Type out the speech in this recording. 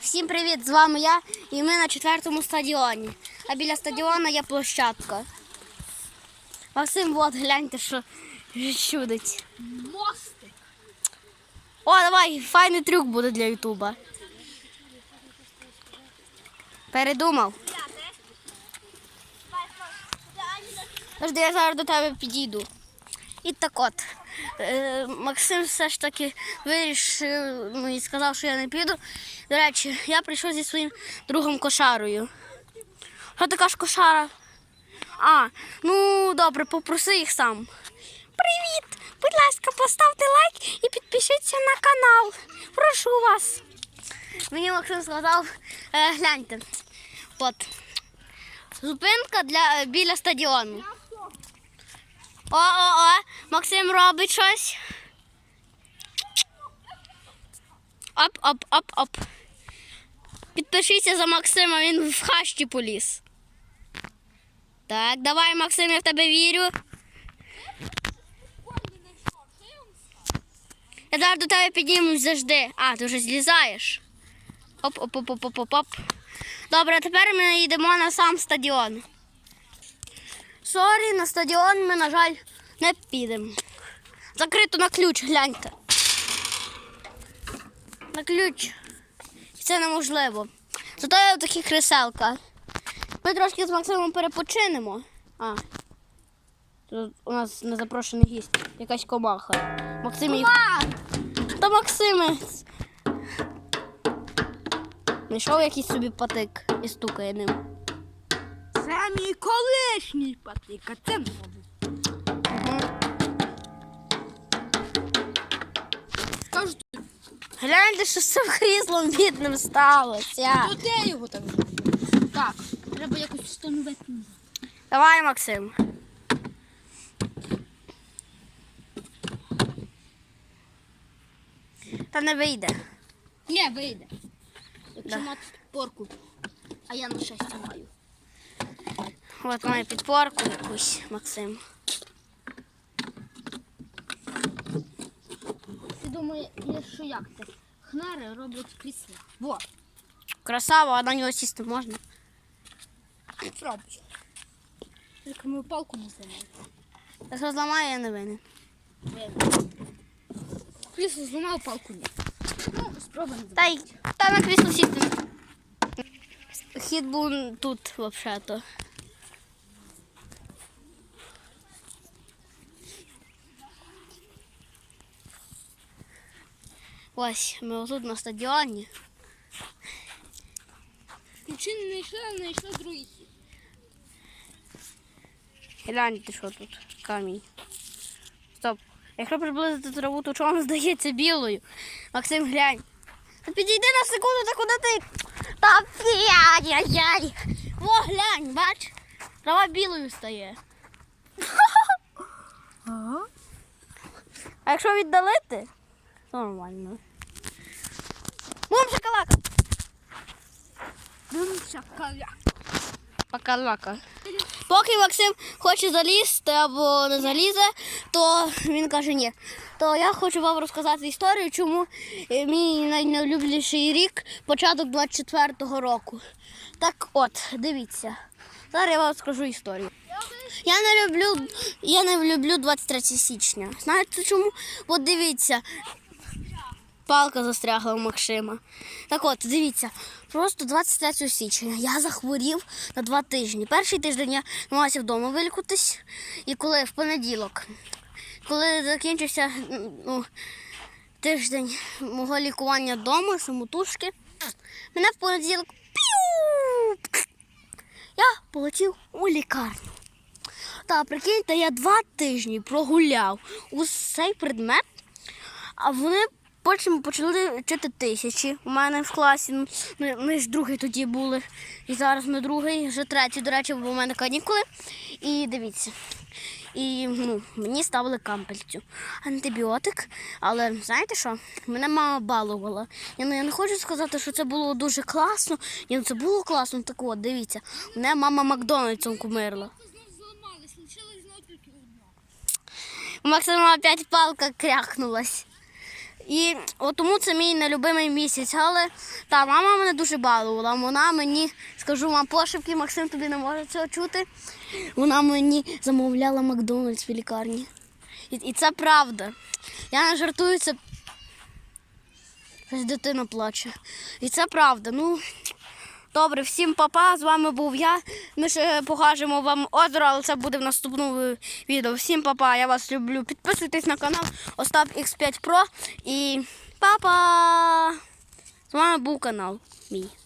Всім привіт! З вами я і ми на четвертому стадіоні. А біля стадіону є площадка. Максим, от гляньте, що чудить. Мостик. О, давай, файний трюк буде для Ютуба. Передумав. Завжди я зараз до тебе підійду. І так от. Е, Максим все ж таки вирішив ну, і сказав, що я не піду. До речі, я прийшов зі своїм другом кошарою. Що така ж кошара? А, ну добре, попроси їх сам. Привіт! Будь ласка, поставте лайк і підпишіться на канал. Прошу вас. Мені Максим сказав, е, гляньте. От. Зупинка для, е, біля стадіону. О-о-о, Максим робить щось. Оп, оп, оп, оп. Підпишіться за Максима, він в хащі поліз. Так, давай, Максим, я в тебе вірю. Я зараз до тебе піднімусь завжди. А, ти вже злізаєш. Оп, оп, оп, оп, оп, оп, оп. Добре, тепер ми йдемо на сам стадіон. Сорі, на стадіон ми, на жаль, не підемо. Закрито на ключ, гляньте. На ключ. Це неможливо. Зато є такі креселка. Ми трошки з Максимом перепочинемо. А. Тут у нас незапрошений гість. Якась комаха. Максим їх. Та Максимець. Знайшов якийсь собі патик і стукає ним. Це мій колишній патик, а це новий. Скажу, Гляньте, що з цим кріслом бідним сталося. то де його там? Так, треба якось встановити. Давай, Максим. Та не вийде. Не, вийде. Якщо мати порку. А я на щастя маю. От має підпорку якусь, Максим. Ти думаєш, що як це? Хнари роблять крісла. Во, Красава, а на нього сісти можна. пробуй. Тільки мою палку не зламаю. Якщо зламає, я не винен. Крісло зламав, палку ні. Ну, спробуємо. Та й та на крісло сісти. Хід був тут, взагалі-то. Ось, ми отут на стадіоні. Ключі не знайшли, а знайшли другий хід. Гляньте, що тут камінь. Стоп. Якщо приблизити траву, то чому вона здається білою? Максим, глянь. Та підійди на секунду, та куди ти? Та яй-яй. Во, глянь, бач. Трава білою стає. А якщо віддалити, то нормально. Бум шоколака. Дивимося, каля. Покалака. Поки Максим хоче залізти або не залізе, то він каже ні. То я хочу вам розказати історію, чому е, мій найулюбленіший рік початок 24-го року. Так от, дивіться. Зараз я вам скажу історію. Я не люблю, я не люблю 23 січня. Знаєте чому? От дивіться, палка застрягла у Максима. Так от, дивіться, просто 23 січня я захворів на два тижні. Перший тиждень я намагався вдома вилікуватись, і коли в понеділок, коли закінчився ну, тиждень мого лікування вдома, самотужки, мене в понеділок піу, я полетів у лікарню. Та прикиньте, я два тижні прогуляв ус цей предмет, а вони потім почали вчити тисячі. У мене в класі. ну, Ми, ми ж другий тоді були. І зараз ми другий, вже третій, до речі, бо у мене канікули. І дивіться. І ну, мені ставили кампельцю. Антибіотик. Але знаєте що? Мене мама балувала. Я, ну, я не хочу сказати, що це було дуже класно. Ні, ну, це було класно. Так от, дивіться, мене мама Макдональдсом кумирила. Максима опять палка крякнулась. І от тому це мій нелюбимий місяць. Але та мама мене дуже балувала. Вона мені, скажу вам пошепки, Максим тобі не може цього чути. Вона мені замовляла Макдональдс в лікарні. І, і це правда. Я не жартую, це. Дитина плаче. І це правда. Ну, добре, всім папа. З вами був я. Ми ще покажемо вам озеро, але це буде в наступному відео. Всім папа, я вас люблю. Підписуйтесь на канал Остап X5 Pro і папа! З вами був канал мій.